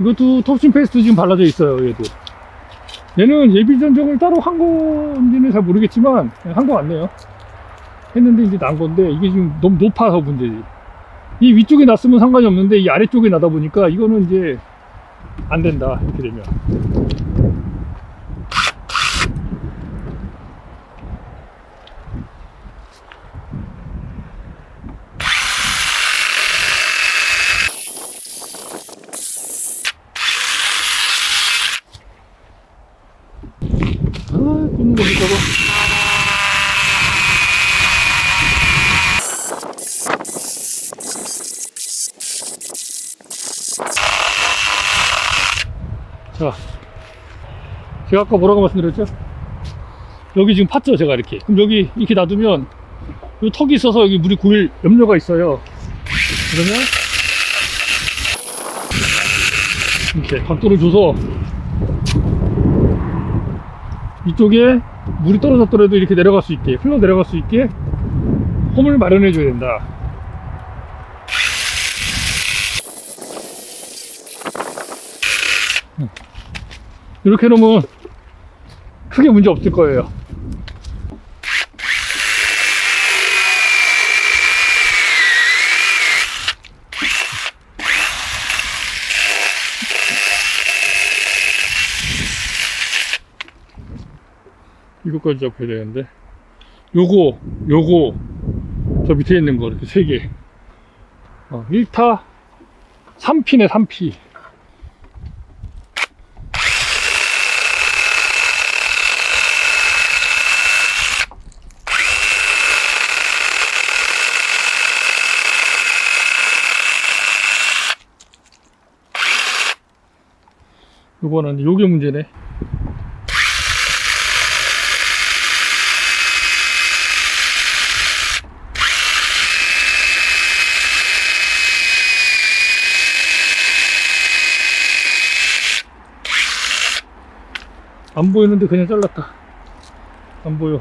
이것도 톱신 페이스트 지금 발라져 있어요, 얘도. 얘는 예비 전정을 따로 한 건지는 잘 모르겠지만, 한 거 같네요. 했는데 이제 난 건데, 이게 지금 너무 높아서 문제지. 이 위쪽에 났으면 상관이 없는데, 이 아래쪽에 나다 보니까, 이거는 이제, 안 된다, 이렇게 되면. 아, 굽는 거 볼까봐. 자, 제가 아까 뭐라고 말씀드렸죠? 여기 지금 팠죠, 제가 이렇게. 그럼 여기 이렇게 놔두면, 이 턱이 있어서 여기 물이 고일 염려가 있어요. 그러면, 이렇게 각도를 줘서, 이쪽에 물이 떨어졌더라도 이렇게 내려갈 수 있게, 흘러 내려갈 수 있게 홈을 마련해 줘야 된다. 이렇게 놓으면 크게 문제 없을 거예요. 이것까지 잡혀야 되는데. 요거 요거. 저 밑에 있는 거 이렇게 세개. 어, 1타 3피네 3피. 요거는 요게 문제네 안 보이는데 그냥 잘랐다. 안 보여